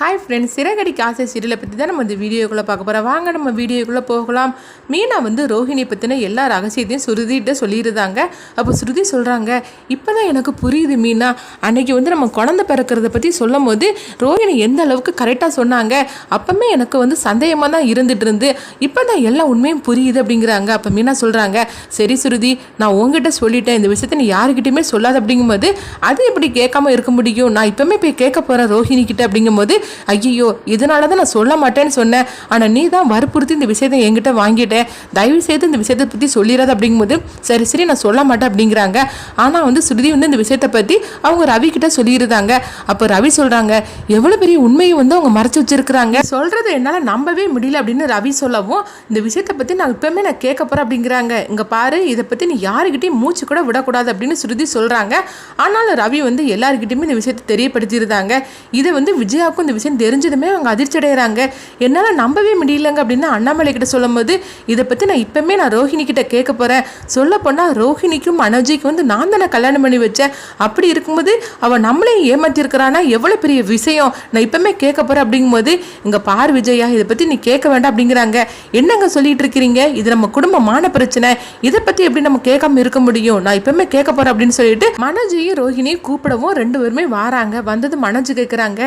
Hi friends சிறகடிக்கு ஆசை சீரியலை பற்றி தான் நம்ம இந்த வீடியோக்குள்ளே பார்க்க போகிறோம் வாங்க நம்ம வீடியோக்குள்ளே போகலாம். மீனா வந்து ரோஹிணி பற்றின எல்லா ரகசியத்தையும் ஸ்ருதிகிட்ட சொல்லியிருந்தாங்க. அப்போ ஸ்ருதி சொல்கிறாங்க இப்போ தான் எனக்கு புரியுது மீனா. அன்னைக்கு வந்து நம்ம குழந்தை பிறக்கிறத பற்றி சொல்லும் போது ரோஹிணி எந்த அளவுக்கு கரெக்டாக சொன்னாங்க. அப்போமே எனக்கு வந்து சந்தேகமாக தான் இருந்துட்டு இருந்து இப்போ தான் எல்லா உண்மையும் புரியுது அப்படிங்கிறாங்க. அப்போ மீனா சொல்கிறாங்க சரி ஸ்ருதி நான் உங்ககிட்ட சொல்லிட்டேன். இந்த விஷயத்தை நீ யாருக்கிட்டையுமே சொல்லாது. அப்படிங்கும்போது அது எப்படி கேட்காம இருக்க முடியும்? நான் இப்போமே போய் கேட்க போகிறேன் ரோஹிணி கிட்ட அப்படிங்கும்போது ஐயோ இதனால தான் நான் சொல்ல மாட்டேன்னு சொன்னேன். ஆனால் நீ தான் வற்புறுத்தி இந்த விஷயத்தை என்கிட்ட வாங்கிட்டேன் தயவு செய்து இந்த விஷயத்தை பற்றி சொல்லிடாத அப்படிங்கும்போது சரி சரி நான் சொல்ல மாட்டேன் அப்படிங்கிறாங்க. ஆனால் வந்து ஸ்ருதி வந்து இந்த விஷயத்தை பற்றி அவங்க ரவி கிட்ட சொல்லியிருந்தாங்க அப்போ ரவி சொல்கிறாங்க எவ்வளோ பெரிய உண்மையை வந்து அவங்க மறைச்சு வச்சிருக்கிறாங்க. சொல்கிறது என்னால் நம்பவே முடியல அப்படின்னு ரவி சொல்லவும் இந்த விஷயத்தை பற்றி நான் இப்போவுமே நான் கேட்க போகிறேன் அப்படிங்கிறாங்க. இங்கே பாரு இதை பற்றி நீ யாருக்கிட்டையும் மூச்சு கூட விடக்கூடாது அப்படின்னு ஸ்ருதி சொல்கிறாங்க ஆனாலும் ரவி வந்து எல்லாருக்கிட்டையுமே இந்த விஷயத்தை தெரியப்படுத்தியிருந்தாங்க. இதை வந்து விஜயாவுக்கும் இந்த விஷயம் தெரிஞ்சதுமே அவங்க அதிர்ச்சி அடைகிறாங்க என்னால் நம்பவே முடியலங்க அப்படின்னு அண்ணாமலை கிட்ட சொல்லும்போது இதை பற்றி நான் இப்போமே நான் ரோஹிணி கிட்ட கேட்க போகிறேன் சொல்ல போனால் ரோஹிணிக்கும் மனோஜிக்கும் வந்து நான் தானே கல்யாணம் பண்ணி வச்சேன். அப்படி இருக்கும்போது அவள் நம்மளையும் ஏமாத்திருக்கிறானா எவ்வளோ பெரிய விஷயம்? நான் இப்போமே கேட்க போகிறேன் அப்படிங்கும்போது இங்கே பார் விஜயா இதை பற்றி நீ கேட்க வேண்டாம். அப்படிங்கிறாங்க. என்னங்க சொல்லிட்டு இருக்கிறீங்க? இது நம்ம குடும்பமான பிரச்சனை. இதை பற்றி எப்படி நம்ம கேட்காம இருக்க முடியும்? நான் இப்போமே கேட்க போகிறேன் அப்படின்னு சொல்லிட்டு மனோஜையும் ரோஹிணியும் கூப்பிடவும் ரெண்டு பேருமே வராங்க. வந்தது மனோஜ் கேட்குறாங்க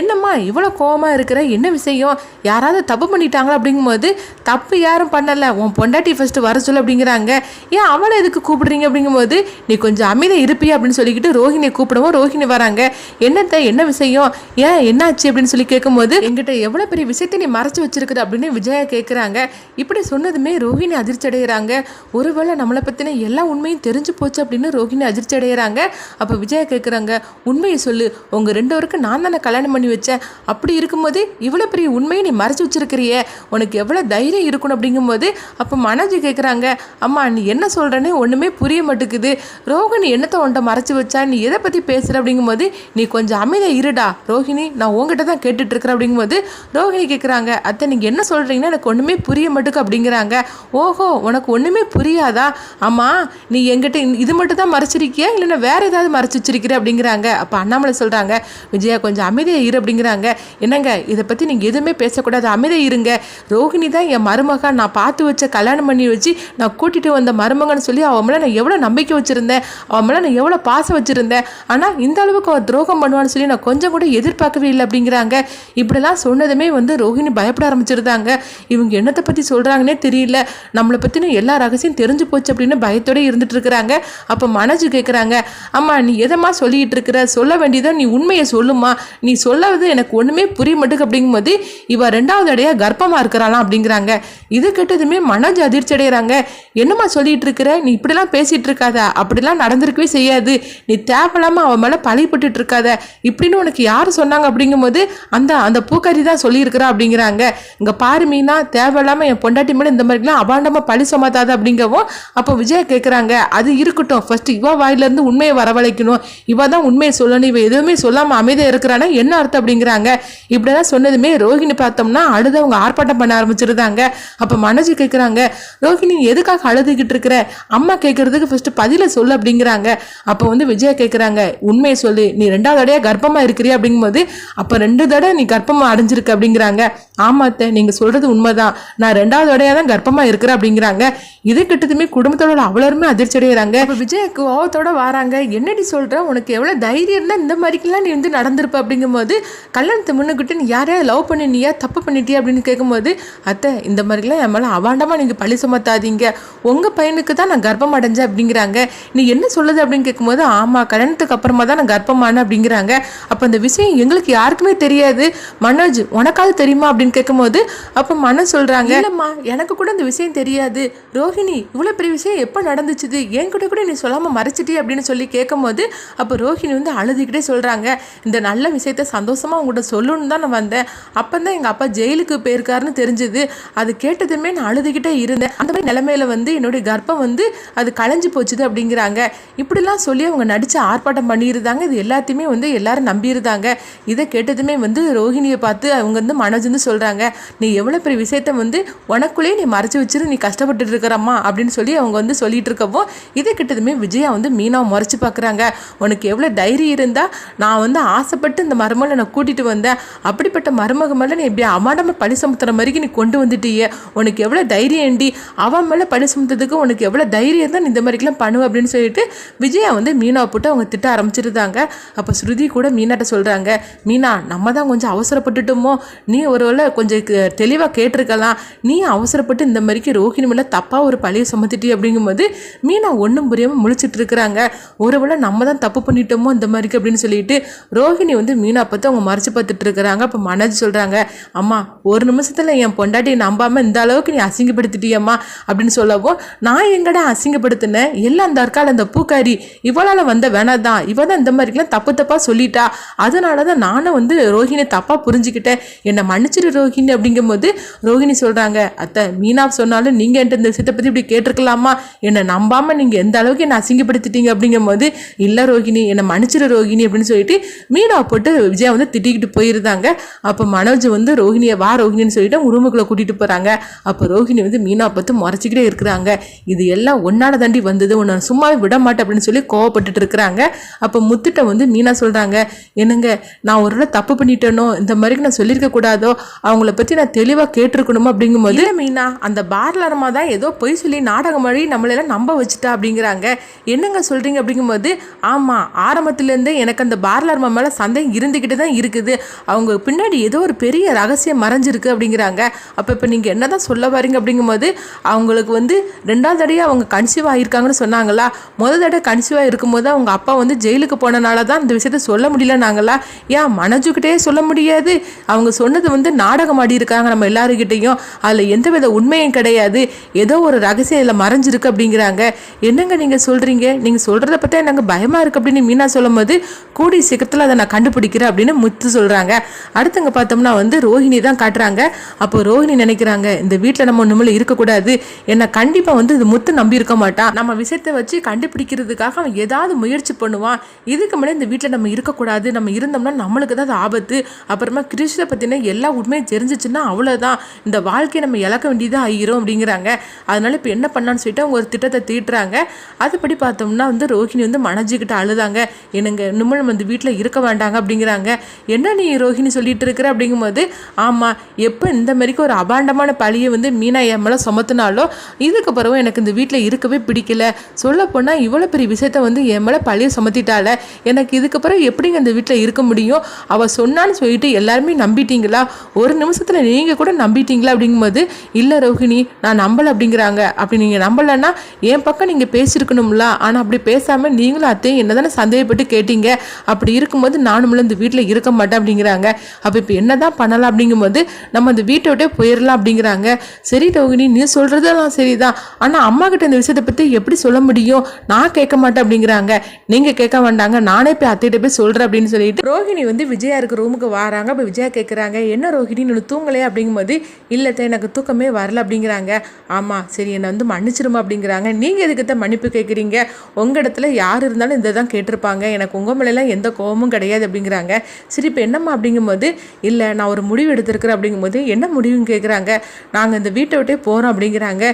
என்னம்மா இவ்வளோ கோபமாக இருக்கிற? என்ன விஷயம்? யாராவது தப்பு பண்ணிட்டாங்களா அப்படிங்கும்போது தப்பு யாரும் பண்ணலை. உன் பொண்டாட்டி ஃபஸ்ட்டு வர சொல்லு அப்படிங்கிறாங்க. ஏன் அவளை எதுக்கு கூப்பிடுறீங்க அப்படிங்கும்போது நீ கொஞ்சம் அமைதி இருப்பியா அப்படின்னு சொல்லிக்கிட்டு ரோஹிணியை கூப்பிடவும் ரோஹிணி வராங்க. என்னத்த என்ன விஷயம்? ஏன் என்னாச்சு அப்படின்னு சொல்லி கேட்கும்போது எங்கிட்ட எவ்வளோ பெரிய விஷயத்தை நீ மறைச்சி வச்சிருக்குது அப்படின்னு விஜயா கேட்குறாங்க. இப்படி சொன்னதுமே ரோஹிணி அதிர்ச்சி அடைகிறாங்க ஒருவேளை நம்மளை பற்றின எல்லா உண்மையும் தெரிஞ்சு போச்சு அப்படின்னு ரோஹிணி அதிர்ச்சி அடைகிறாங்க அப்போ விஜயா கேட்குறாங்க உண்மையை சொல்லு. உங்கள் ரெண்டு பேருக்கும் நான் தானே கல்யாணம் பண்ணி வச்சேன். அப்படி இருக்கும்போது இவ்வளோ பெரிய உண்மையை நீ மறைச்சி வச்சிருக்கிறியே? உனக்கு எவ்வளோ தைரியம் இருக்கணும் அப்படிங்கும்போது அப்போ மனோஜ் கேட்குறாங்க அம்மா நீ என்ன சொல்கிறேன்னு ஒன்றுமே புரிய மாட்டேங்குது. ரோஹிணி என்னத்தை உன்ட்ட மறைச்சி வச்சா? நீ எதை பற்றி பேசுகிற அப்படிங்கும்போது நீ கொஞ்சம் அமைதியாக இருடா. ரோஹிணி நான் உங்ககிட்ட தான் கேட்டுட்ருக்கிறேன் அப்படிங்கும்போது ரோஹிணி கேட்குறாங்க அத்தை நீங்கள் என்ன சொல்கிறீங்கன்னா எனக்கு ஒன்றுமே புரிய மாட்டேக்கு அப்படிங்கிறாங்க ஓஹோ உனக்கு ஒன்றுமே புரியாதா? ஆமாம் நீ எங்கிட்ட இது மட்டும் தான் மறைச்சிருக்கியா? இல்லைன்னா வேறு ஏதாவது மறைச்சி வச்சிருக்கிற அப்படிங்கிறாங்க. அப்போ அண்ணாமலை சொல்கிறாங்க விஜயா கொஞ்சம் அமைதியாக இரு அப்படிங்கிறாங்க. என்னங்க இதை பற்றி நீங்கள் எதுவுமே பேசக்கூடாது. அமைதியாக இருங்க. ரோஹிணி தான் என் மருமக. நான் பார்த்து வச்ச கல்யாணம் பண்ணி வச்சு நான் கூட்டிகிட்டு வந்த மருமகன்னு சொல்லி அவன் மேலே நான் எவ்வளோ நம்பிக்கை வச்சுருந்தேன். அவன் மேலே நான் எவ்வளோ பாசம் வச்சுருந்தேன். ஆனால் இந்த அளவுக்கு அவன் துரோகம் பண்ணுவான்னு சொல்லி நான் கொஞ்சம் கூட எதிர்பார்க்கவே இல்லை அப்படிங்கிறாங்க. இப்படிலாம் சொன்னதுமே வந்து ரோஹிணி பயப்பட ஆரம்பிச்சிருந்தாங்க. இவங்க என்னத்தை பற்றி சொல்கிறாங்கன்னே தெரியல. நம்மளை பற்றின எல்லா ரகசியம் தெரிஞ்சு போச்சு அப்படின்னு பயத்தோட இருந்துட்டு இருக்கிறாங்க. அப்போ மனஜு கேட்குறாங்க அம்மா நீ எதம்மா சொல்லிகிட்டு இருக்கிற? சொல்ல வேண்டியதை நீ உண்மையை சொல்லுமா. நீ சொல்லவது எனக்கு ஒன்றுமே புரிய மாட்டேங்குது அப்படிங்கும்போது இவ ரெண்டாவது அடையா கர்ப்பமாக இருக்கிறாளாம் அப்படிங்கிறாங்க. இது கெட்டதுமே மனோஜ் அதிர்ச்சி அடைகிறாங்க. என்னம்மா சொல்லிட்டு இருக்கிற? நீ இப்படிலாம் பேசிட்டு இருக்காத. அப்படிலாம் நடந்திருக்கவே செய்யாது. நீ தேவையில்லாம அவன் மேலே பழிப்பட்டுட்டு இருக்காத. இப்படின்னு உனக்கு யார் சொன்னாங்க அப்படிங்கும்போது அந்த அந்த பூக்காரி தான் சொல்லியிருக்கிறா அப்படிங்கிறாங்க. இங்கே பாரு மீனா தேவையில்லாம என் பொண்டாட்டி மேலே இந்த மாதிரிலாம் அபாண்டமாக பழி சுமத்தாத அப்படிங்கவும் அப்போ விஜய் கேட்குறாங்க அது இருக்கட்டும். ஃபர்ஸ்ட் இவ வாயிலேருந்து உண்மையை வரவழைக்கணும். இவ தான் உண்மையை சொல்லணும். இவ எதுவுமே சொல்லாமல் அமைதியாக இருக்கிறானா? என்ன அர்த்தம் அப்படிங்கிற அப்படிங்கிறாங்க இப்படிலாம் சொன்னதுமே ரோஹிணி பார்த்தோம்னா அழுது அவங்க ஆர்ப்பாட்டம் பண்ண ஆரம்பிச்சிருந்தாங்க. அப்போ மனோஜ் கேட்குறாங்க ரோஹிணி எதுக்காக அழுதுகிட்டு இருக்கிற? அம்மா கேட்கறதுக்கு ஃபர்ஸ்ட் பதில சொல்லு அப்படிங்கிறாங்க. அப்போ வந்து விஜயா கேட்குறாங்க உண்மையை சொல்லு. நீ ரெண்டாவது தடையாக கர்ப்பமாக இருக்கிறியா? அப்படிங்கும்போது அப்போ ரெண்டு தடவை நீ கர்ப்பமாக அடைஞ்சிருக்க அப்படிங்கிறாங்க. ஆமாத்த நீங்கள் சொல்கிறது உண்மைதான். நான் ரெண்டாவது தடையாக தான் கர்ப்பமாக இருக்கிறேன் அப்படிங்கிறாங்க. இது கிட்டதுமே குடும்பத்தோட அவ்வளோருமே அதிர்ச்சி அடைகிறாங்க இப்போ விஜய் கோவத்தோட வராங்க. என்னடி சொல்கிற உனக்கு எவ்வளோ தைரியம் இருந்தால் இந்த மாதிரிக்கெல்லாம் நீ வந்து நடந்திருப்ப அப்படிங்கும்போது கல்யாணத்தை முன்னுக்கிட்டு நீ யாரையாவது லவ் பண்ணினியா? தப்பு பண்ணிட்டியா? அப்படின்னு கேட்கும்போது அத்தை இந்த மாதிரிலாம் என் மேலே அவாண்டமாக நீங்கள் பழி சுமத்தாதீங்க. உங்கள் பையனுக்கு தான் நான் கர்ப்பம் அடைஞ்சேன் அப்படிங்கிறாங்க. நீ என்ன சொல்லுது அப்படின்னு கேட்கும்போது ஆமாம் கல்யாணத்துக்கு அப்புறமா தான் நான் கர்ப்பமான அப்படிங்கிறாங்க. அப்போ அந்த விஷயம் எங்களுக்கு யாருக்குமே தெரியாது. மனோஜ் உனக்காவது தெரியுமா அப்படின்னு கேட்கும்போது அப்போ மனம் சொல்கிறாங்க இல்லைம்மா எனக்கு கூட அந்த விஷயம் தெரியாது. ரோஹிணி இவ்வளோ பெரிய விஷயம் எப்போ நடந்துச்சுது? என்கிட்ட கூட நீ சொல்லாமல் மறைச்சிட்டி அப்படின்னு சொல்லி கேட்கும்போது அப்போ ரோஹிணி வந்து அழுதுகிட்டே சொல்கிறாங்க இந்த நல்ல விஷயத்த சந்தோஷமாக உங்கள்கிட்ட சொல்லணும்னு தான் நான் வந்தேன். அப்போ தான் எங்கள் அப்பா ஜெயிலுக்கு போயிருக்காருன்னு தெரிஞ்சுது. அது கேட்டதுமே நான் அழுதுகிட்டே இருந்தேன். அந்த மாதிரி நிலைமையில வந்து என்னுடைய கர்ப்பம் வந்து அது களைஞ்சு போச்சுது அப்படிங்கிறாங்க. இப்படிலாம் சொல்லி அவங்க நடித்து ஆர்ப்பாட்டம் பண்ணியிருந்தாங்க. இது எல்லாத்தையுமே வந்து எல்லாரும் நம்பியிருந்தாங்க. இதை கேட்டதுமே வந்து ரோஹிணியை பார்த்து அவங்க வந்து மனோஜ் வந்து சொல்கிறாங்க சொல்கிறாங்க நீ எவ்வளோ பெரிய விஷயத்த வந்து உனக்குள்ளேயே நீ மறைச்சி வச்சிரு நீ கஷ்டப்பட்டுட்டு இருக்கிறம்மா அப்படின்னு சொல்லி அவங்க வந்து சொல்லிட்டு இருக்கவும் இதை கிட்டதுமே விஜயா வந்து மீனாவை முறைச்சி பார்க்குறாங்க உனக்கு எவ்வளோ தைரியம் இருந்தால் நான் வந்து ஆசைப்பட்டு இந்த மருமகளை நான் கூட்டிகிட்டு வந்தேன். அப்படிப்பட்ட மருமக மேலே நீ இப்படி அமாடமாக பழி சுமத்துற மாதிரி நீ கொண்டு வந்துட்டியே. உனக்கு எவ்வளோ தைரியம் ஏண்டி? அவன் மேலே பழி சுமத்துறதுக்கு உனக்கு எவ்வளோ தைரியம் தான் நீ இந்த மாதிரிக்கெல்லாம் பண்ணுவ அப்படின்னு சொல்லிட்டு விஜயா வந்து மீனாவை போட்டு அவங்க திட்ட ஆரம்பிச்சிருந்தாங்க. அப்போ ஸ்ருதி கூட மீனாட்ட சொல்கிறாங்க மீனா நம்ம தான் கொஞ்சம் அவசரப்பட்டுட்டோமோ? நீ ஒரு ஒருவேளை கொஞ்சம் தெளிவாக கேட்டிருக்கலாம். நீ அவசரப்பட்டு இந்த மாதிரிக்கு ரோஹிணி மேலே தப்பாக ஒரு பழைய சுமத்திட்டி அப்படிங்கும்போது மீனா ஒன்றும் புரியாமல் முழிச்சிட்டு இருக்கிறாங்க. ஒருவேளை நம்ம தான் தப்பு பண்ணிட்டோமோ இந்த மாதிரிக்கு அப்படின்னு சொல்லிட்டு ரோஹிணி வந்து மீனா பார்த்து அவங்க மறைச்சு பார்த்துட்டு இருக்கிறாங்க. அப்போ மனோஜ் சொல்கிறாங்க அம்மா ஒரு நிமிஷத்தில் என் பொண்டாட்டியை நம்பாமல் இந்த அளவுக்கு நீ அசிங்கப்படுத்திட்டியம்மா அப்படின்னு சொல்லவும் நான் எங்கடா அசிங்கப்படுத்தினேன்? எல்லாம் அந்த இருக்காள் அந்த பூக்காரி. இவளால் வந்த வேணாம் தான். இவ தான் இந்த மாதிரிக்கெல்லாம் தப்பு தப்பாக சொல்லிட்டா. அதனால தான் நானும் வந்து ரோஹிணி தப்பாக புரிஞ்சுக்கிட்டேன். என்னை மன்னிச்சிரு ரோஹிணி அப்படிங்கும்போது ரோஹிணி சொல்கிறாங்க அத்தை மீனா சொன்னாலும் நீங்கள் என்கிட்ட இந்த விஷயத்தை பற்றி இப்படி கேட்டிருக்கலாமா? என்னை நம்பாமல் நீங்கள் எந்த அளவுக்கு என்னை அசிங்கப்படுத்திட்டீங்க? அப்படிங்கும்போது இல்லை ரோஹிணி என்னை மன்னிச்சிரு ரோஹிணி அப்படின்னு சொல்லிட்டு மீனாவை போட்டு விஜயா வந்து திட்டிக்கிட்டு போயிருந்தாங்க. அப்போ மனோஜ் வந்து ரோஹிணியை வா ரோஹிணின்னு சொல்லிட்டு அவங்க ரூமுக்குள்ளே கூட்டிகிட்டு போகிறாங்க அப்போ ரோஹிணி வந்து மீனாவை பார்த்து முறைச்சிக்கிட்டே இருக்கிறாங்க. இது எல்லாம் ஒன்னால தாண்டி வந்தது. உன்னை சும்மாவே விட மாட்டேன் அப்படின்னு சொல்லி கோவப்பட்டுட்டு இருக்கிறாங்க. அப்போ முத்துட்ட வந்து மீனா சொல்கிறாங்க என்னங்க நான் ஒரு தப்பு பண்ணிட்டேனோ? இந்த மாதிரி நான் சொல்லியிருக்க கூடாதோ? அவங்கள பற்றி நான் தெளிவாக கேட்டிருக்கணுமோ அப்படிங்கும்போது போது மீனா அந்த பார்லரமா தான் ஏதோ பொய் சொல்லி நாடகம் வழி நம்மளெல்லாம் நம்ப வச்சுட்டா அப்படிங்கிறாங்க. என்னங்க சொல்கிறீங்க அப்படிங்கும்போது ஆமாம் ஆரம்பத்துலேருந்தே எனக்கு அந்த பார்லர்மா மேலே சந்தேகம் இருந்துக்கிட்டு தான் இருக்குது. அவங்க பின்னாடி ஏதோ ஒரு பெரிய ரகசியம் மறைஞ்சிருக்கு அப்படிங்கிறாங்க. அப்போ இப்போ நீங்கள் என்ன தான் சொல்ல வரீங்க அப்படிங்கும்போது அவங்களுக்கு வந்து ரெண்டாவது தடையாக அவங்க கன்சீவ் ஆகியிருக்காங்கன்னு சொன்னாங்களா? முதல் தடவை கன்சீவ் இருக்கும்போது அவங்க அப்பா வந்து ஜெயிலுக்கு போனனால தான் இந்த விஷயத்த சொல்ல முடியல நாங்களா ஏன் மனஜுக்கிட்டே சொல்ல முடியாது? அவங்க சொன்னது வந்து நான் நாடகம் ஆடி இருக்காங்க நம்ம எல்லாருக்கிட்டையும். அதில் எந்த வித உண்மையும் கிடையாது. ஏதோ ஒரு ரகசியம் இதில் மறைஞ்சிருக்கு அப்படிங்கிறாங்க. என்னங்க நீங்கள் சொல்கிறீங்க நீங்கள் சொல்கிறத பற்றி எனக்கு பயமாக இருக்குது அப்படின்னு மீனா சொல்லும்போது கூடி சீக்கிரத்தில் அதை நான் கண்டுபிடிக்கிறேன் அப்படின்னு முத்து சொல்கிறாங்க அடுத்தங்க பார்த்தோம்னா வந்து ரோஹிணி தான் காட்டுறாங்க. அப்போ ரோஹிணி நினைக்கிறாங்க இந்த வீட்டில் நம்ம ஒன்றுமில்ல இருக்கக்கூடாது. என்னை கண்டிப்பாக வந்து இது முத்து நம்பி இருக்க மாட்டான் நம்ம விஷயத்தை வச்சு கண்டுபிடிக்கிறதுக்காக அவன் ஏதாவது முயற்சி பண்ணுவான். இதுக்கு முன்னாடி இந்த வீட்டில் நம்ம இருக்கக்கூடாது. நம்ம இருந்தோம்னா நம்மளுக்கு தான் அது ஆபத்து. அப்புறமா கிருஷ்ண பற்றின எல்லா உண்மையும் தெரிஞ்சிச்சுன்னா அவ்வளோதான் இந்த வாழ்க்கையை நம்ம இழக்க வேண்டியதாக ஆகிரும் அப்படிங்கிறாங்க. அதனால இப்போ என்ன பண்ணலான்னு சொல்லிட்டு அவங்க ஒரு திட்டத்தை தீட்டுறாங்க. அதுபடி பார்த்தோம்னா வந்து ரோஹிணி வந்து மனஜிக்கிட்ட அழுதாங்க. என்னங்க இன்னும் நம்ம இந்த வீட்டில் இருக்க வேண்டாங்க அப்படிங்கிறாங்க. என்ன நீ ரோஹிணி சொல்லிட்டு இருக்கிற அப்படிங்கும்போது ஆமாம் எப்போ இந்த மாதிரிக்கு ஒரு அபாண்டமான பழியை வந்து மீனா என் மேலே சுமத்துனாலோ இதுக்கு பிறகு எனக்கு இந்த வீட்டில் இருக்கவே பிடிக்கல. சொல்ல போனால் இவ்வளோ பெரிய விஷயத்த வந்து என் மேலே பழியை சுமத்திட்டால எனக்கு இதுக்கு பிறகு எப்படிங்க இந்த வீட்டில் இருக்க முடியும்? அவள் சொன்னான்னு சொல்லிட்டு எல்லாருமே நம்பிட்டீங்களா? ஒரு ஒரு நிமிஷத்தில் நீங்கள் கூட நம்பிட்டீங்களா அப்படிங்கும்போது இல்லை ரோஹிணி நான் நம்பலை அப்படிங்கிறாங்க. அப்படி நீங்கள் நம்பலைன்னா என் பக்கம் நீங்கள் பேசியிருக்கணும்ல ஆனால் அப்படி பேசாமல் நீங்களும் அத்தையும் என்ன தானே சந்தேகப்பட்டு கேட்டீங்க. அப்படி இருக்கும்போது நானும்ல இந்த வீட்டில் இருக்க மாட்டேன் அப்படிங்கிறாங்க. அப்போ இப்போ என்ன தான் பண்ணலாம் அப்படிங்கும்போது நம்ம அந்த வீட்டை விட்டே போயிடலாம் அப்படிங்கிறாங்க. சரி ரோகிணி நீ சொல்கிறதெல்லாம் சரிதான். ஆனால் அம்மா கிட்ட இந்த விஷயத்தை பற்றி எப்படி சொல்ல முடியும்? நான் கேட்க மாட்டேன் அப்படிங்கிறாங்க. நீங்கள் கேட்க வேண்டாங்க. நானே போய் அத்தைகிட்ட போய் சொல்கிறேன் அப்படின்னு சொல்லிட்டு ரோஹிணி வந்து விஜயா இருக்க ரூமுக்கு வராங்க. அப்போ விஜயா கேட்குறாங்க என்ன ரோஹிணி நீ தூங்கலே அப்படிங்கும்போது இல்லத்தை எனக்கு தூக்கமே வரல அப்படிங்கிறாங்க. ஆமாம் சரி என்னை வந்து மன்னிச்சிருமா அப்படிங்கிறாங்க. நீங்கள் எதுக்கிட்ட மன்னிப்பு கேட்குறீங்க? உங்கள் இடத்துல யார் இருந்தாலும் இதை தான் கேட்டிருப்பாங்க. எனக்கு உங்கள் மேலாம் எந்த கோபமும் கிடையாது அப்படிங்கிறாங்க. சரி இப்போ என்னம்மா அப்படிங்கும்போது இல்லை நான் ஒரு முடிவு எடுத்திருக்கிறேன் அப்படிங்கும்போது என்ன முடிவுன்னு கேட்குறாங்க? நாங்கள் இந்த வீட்டை விட்டே போகிறோம் அப்படிங்கிறாங்க.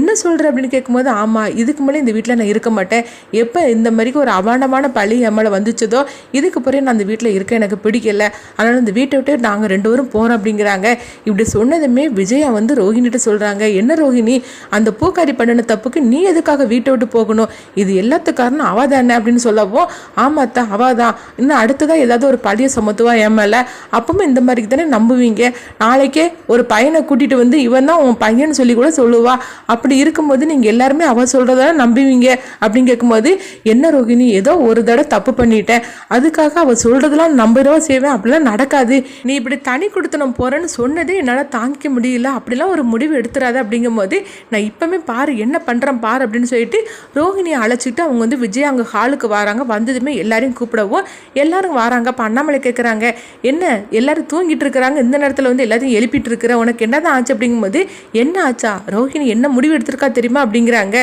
என்ன சொல்கிற அப்படின்னு கேட்கும்போது ஆமாம் இதுக்கு மேலே இந்த வீட்டில் நான் இருக்க மாட்டேன். எப்போ இந்த மாதிரிக்கு ஒரு அபாண்டமான பழி என் மேலே வந்துச்சதோ இதுக்கு பிறகு நான் அந்த வீட்டில் இருக்க எனக்கு பிடிக்கல. அதனால் இந்த வீட்டை விட்டு நாங்கள் ரெண்டு பேரும் போகிறோம் அப்படிங்கிறாங்க. இப்படி சொன்னதுமே விஜயா வந்து ரோஹிணிட்ட சொல்கிறாங்க என்ன ரோஹிணி? அந்த பூக்காரி பண்ணின தப்புக்கு நீ எதுக்காக வீட்டை விட்டு போகணும்? இது எல்லாத்துக்கு காரணம் அவ தானே அப்படின்னு சொல்லவும் ஆமாத்தா அவ தான். இன்னும் அடுத்ததாக ஏதாவது ஒரு பழைய சுமத்துவா என் மேலே? அப்பவும் இந்த மாதிரி தானே நம்புவீங்க. நாளைக்கே ஒரு பையனை கூட்டிகிட்டு வந்து இவன் தான் உன் பையன் சொல்லி கூட சொல்லுவா. அப்படி இருக்கும்போது நீங்கள் எல்லாருமே அவ சொல்கிறத நம்புவீங்க அப்படின்னு கேட்கும்போது என்ன ரோகிணி ஏதோ ஒரு தடவை தப்பு பண்ணிட்டேன். அதுக்காக அவள் சொல்கிறதெல்லாம் நம்புறவா செய்வேன். அப்படிலாம் நடக்காது. நீ இப்படி தனி கொடுத்தனம் போகிறேன்னு சொன்னது என்னால் தாங்கிக்க முடியல. அப்படிலாம் ஒரு முடிவு எடுத்துறாத அப்படிங்கும்போது நான் இப்போமே பாரு என்ன பண்ணுறேன் பாரு அப்படின்னு சொல்லிட்டு ரோஹிணியை அழைச்சிட்டு அவங்க வந்து விஜய் அங்கே ஹாலுக்கு வராங்க. வந்ததுமே எல்லாரையும் கூப்பிடவும் எல்லாரும் வராங்க. அப்போ அண்ணாமலை கேட்குறாங்க என்ன எல்லாரும் தூங்கிட்டு இருக்கிறாங்க. இந்த நேரத்தில் வந்து எல்லாத்தையும் எழுப்பிட்டு இருக்கிற உனக்கு என்னதான் ஆச்சு? அப்படிங்கும்போது என்ன ஆச்சா? ரோஹிணி என்ன முடிவு எடுத்திருக்கா தெரியுமா? அப்படிங்கிறாங்க.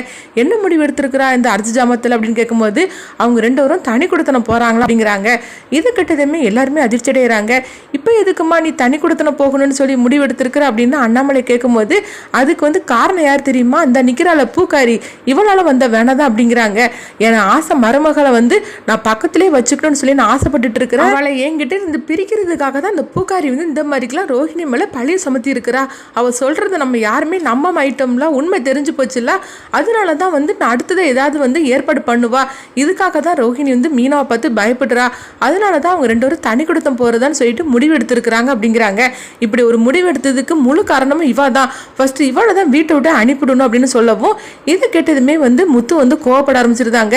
என்ன முடிவு எடுத்திருக்கிறா இந்த அர்ஜ ஜாமத்தில்? அப்படின்னு கேட்கும்போது அவங்க ரெண்டு பேரும் தனி கொடுத்தனம் போகிறாங்களா அப்படிங்கிறாங்க. இது கிட்டதுமே எல்லாருமே அதிர்ச்சி அடைகிறாங்க இப்போ எதுக்குமா நீ தனி கொடுத்த தனிக்குடத்தனை போகணும்னு சொல்லி முடிவெடுத்திருக்கிற அப்படின்னு அண்ணாமலை கேட்கும்போது அதுக்கு வந்து காரணம் யார் தெரியுமா? இந்த நிற்கிறாள பூக்காரி இவளால் வந்த வேணாதான் அப்படிங்கிறாங்க. என் ஆசை மருமகளை வந்து நான் பக்கத்திலே வச்சுக்கணும்னு சொல்லி நான் ஆசைப்பட்டுட்டு இருக்கிறேன். அவளை என்கிட்ட இருந்து பிரிக்கிறதுக்காக தான் அந்த பூக்காரி வந்து இந்த மாதிரிக்கெல்லாம் ரோஹிணி மேலே பழிய சுமத்தி இருக்கிறா அவள் சொல்கிறத நம்ம யாருமே நம்ம மாட்டோம்ல உண்மை தெரிஞ்சு போச்சுல்ல. அதனால தான் வந்து நான் அடுத்ததை ஏதாவது வந்து ஏற்பாடு பண்ணுவா. இதுக்காக தான் ரோஹிணி வந்து மீனாவை பார்த்து பயப்படுறா. அதனால தான் அவங்க ரெண்டு பேரும் தனி கொடுத்தம் போகிறதான்னு சொல்லிட்டு முடிவு எடுத்திருக்கிறாங்க அப்படிங்கிறாங்க. இப்படி ஒரு முடிவு எடுத்ததுக்கு முழு காரணமும் இவா தான் ஃபர்ஸ்ட் இவளை தான் வீட்டை விட்டு அனுப்பிடணும் அப்படின்னு சொல்லவும் இது கேட்டதுமே வந்து முத்து வந்து கோவப்பட ஆரம்பிச்சிருந்தாங்க.